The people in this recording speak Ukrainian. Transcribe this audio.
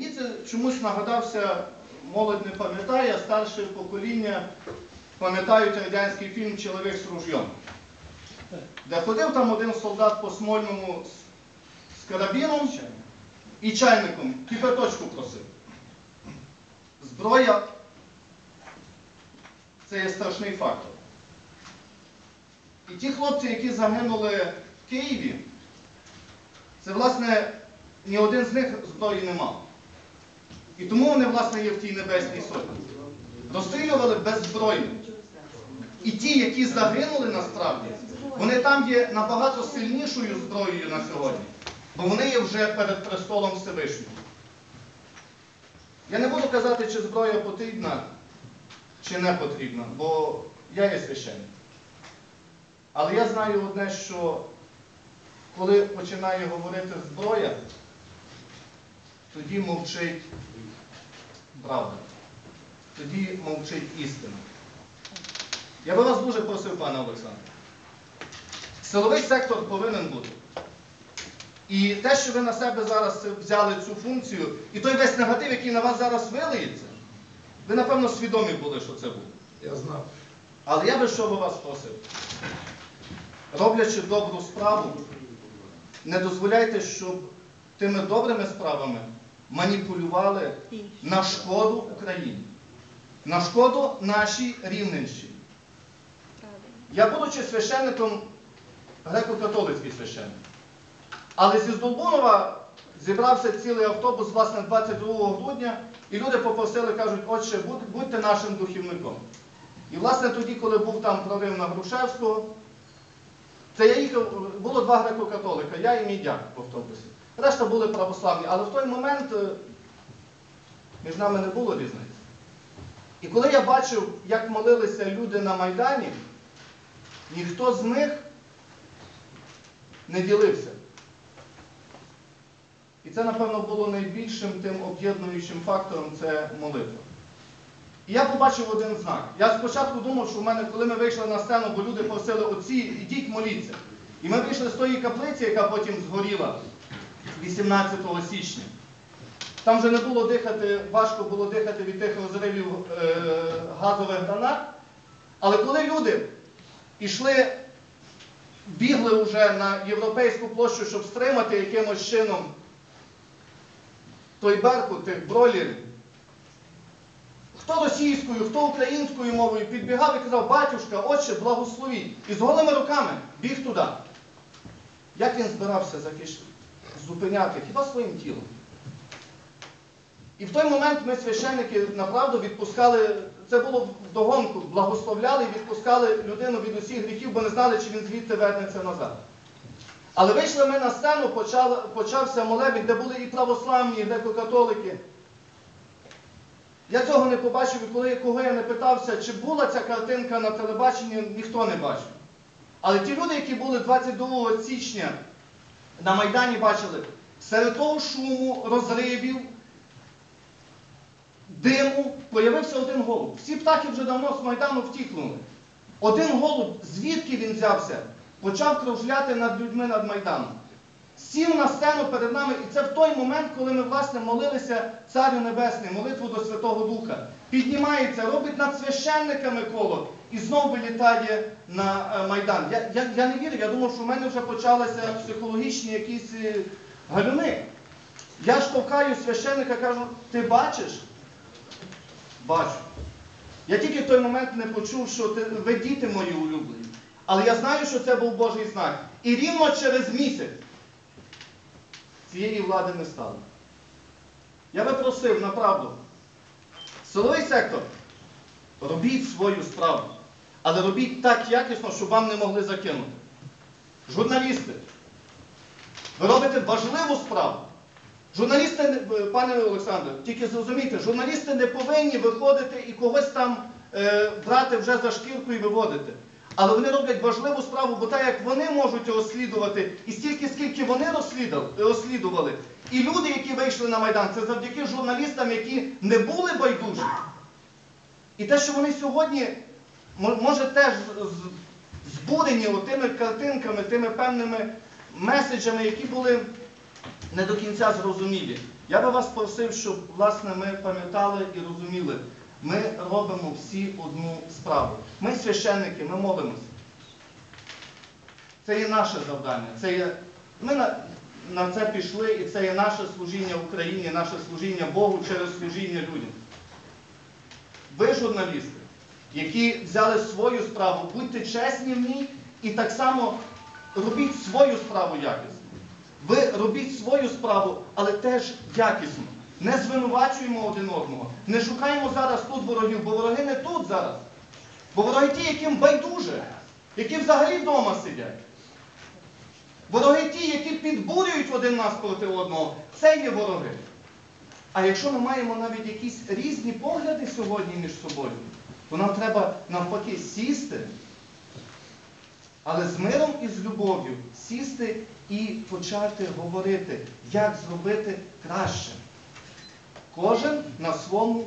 Мені це чомусь нагадався, молодь не пам'ятає, а старше покоління пам'ятають радянський фільм Чоловік з ружьом, де ходив там один солдат по Смольному з, карабіном і чайником, кипяточку просив. Зброя це є страшний фактор. І ті хлопці, які загинули в Києві, це, власне, ні один з них зброї не мав. І тому вони, власне, є в тій небесній сотні. Розстрілювали беззбройно. І ті, які загинули насправді, вони там є набагато сильнішою зброєю на сьогодні, бо вони є вже перед престолом Всевишнього. Я не буду казати, чи зброя потрібна, чи не потрібна, бо я є священник. Але я знаю одне, що коли починає говорити зброя, тоді мовчить правда. Тоді мовчить істина. Я би вас дуже просив, пане Олександре. Силовий сектор повинен бути. І те, що ви на себе зараз взяли цю функцію, і той весь негатив, який на вас зараз вилиється, ви, напевно, свідомі були, що це буде. Я знав. Але я би що би вас просив? Роблячи добру справу, не дозволяйте, щоб тими добрими справами маніпулювали на шкоду Україні, на шкоду нашій Рівненщині. Я, будучи священником, греко-католицький священник, але зі Здолбунова зібрався цілий автобус, власне, 22 грудня, і люди попросили, кажуть, отче, будь- будьте нашим духівником. І, власне, тоді, коли був там прорив на Грушевського, це я їхав, було два греко-католика, я і мій дяк в автобусі. Решта були православні, але в той момент е, між нами не було різниці. І коли я бачив, як молилися люди на Майдані, ніхто з них не ділився. І це, напевно, було найбільшим тим об'єднуючим фактором це молитва. І я побачив один знак. Я спочатку думав, що в мене, коли ми вийшли на сцену, бо люди просили отці, ідіть моліться. І ми вийшли з тої каплиці, яка потім згоріла 18 січня. Там вже не було дихати, важко було дихати від тих розривів е, газових гранат. Але коли люди йшли, бігли вже на європейську площу, щоб стримати якимось чином той беркут тих бройлерів, Хто російською, хто українською мовою підбігав і казав, батюшка, отче, благословіть. І з голими руками біг туди. Як він збирався захищ... зупиняти? Хіба своїм тілом? І в той момент ми, священники, направду відпускали, це було вдогонку, благословляли і відпускали людину від усіх гріхів, бо не знали, чи він звідти вернеться назад. Але вийшли ми на сцену, почали, почався молебень, де були і православні, і греко-католики. Я цього не побачив, і коли кого я не питався, чи була ця картинка на телебаченні, ніхто не бачив. Але ті люди, які були 22 січня на Майдані, бачили, серед того шуму, розривів, диму, появився один голуб. Всі птахи вже давно з Майдану втікнули. Один голуб, звідки він взявся, почав кружляти над людьми над Майданом. Сів на сцену перед нами, і це в той момент, коли ми, власне, молилися Царю Небесний, молитву до Святого Духа. Піднімається, робить над священниками коло і знову вилітає на е, Майдан. Я, я, я не вірю, я думав, що в мене вже почалися психологічні якісь е, галюни. Я штовхаю священника, кажу, ти бачиш? Бачу. Я тільки в той момент не почув, що ти, ви діти мої улюблені. Але я знаю, що це був Божий знак. І рівно через місяць цієї влади не стало. Я би просив, направду, силовий сектор, робіть свою справу, але робіть так якісно, щоб вам не могли закинути. Журналісти, ви робите важливу справу. Журналісти, е, пане Олександре, тільки зрозумійте, журналісти не повинні виходити і когось там е, брати вже за шкірку і виводити. Але вони роблять важливу справу, бо так як вони можуть розслідувати, і стільки, скільки вони розслідували, і люди, які вийшли на Майдан, це завдяки журналістам, які не були байдужі. І те, що вони сьогодні, мо- може, теж збурені тими картинками, тими певними меседжами, які були не до кінця зрозумілі. Я би вас просив, щоб власне ми пам'ятали і розуміли, ми робимо всі одну справу. Ми священники, ми молимося. Це є наше завдання. Це є... Ми на... на це пішли, і це є наше служіння Україні, наше служіння Богу через служіння людям. Ви, журналісти, які взяли свою справу, будьте чесні в ній і так само робіть свою справу якісно. Ви робіть свою справу, але теж якісно. Не звинувачуємо один одного. Не шукаємо зараз тут ворогів, бо вороги не тут зараз. Бо вороги ті, яким байдуже, які взагалі вдома сидять. Вороги ті, які підбурюють один нас проти одного, це є вороги. А якщо ми маємо навіть якісь різні погляди сьогодні між собою, то нам треба навпаки сісти, але з миром і з любов'ю сісти і почати говорити, як зробити краще. Кожен на своєму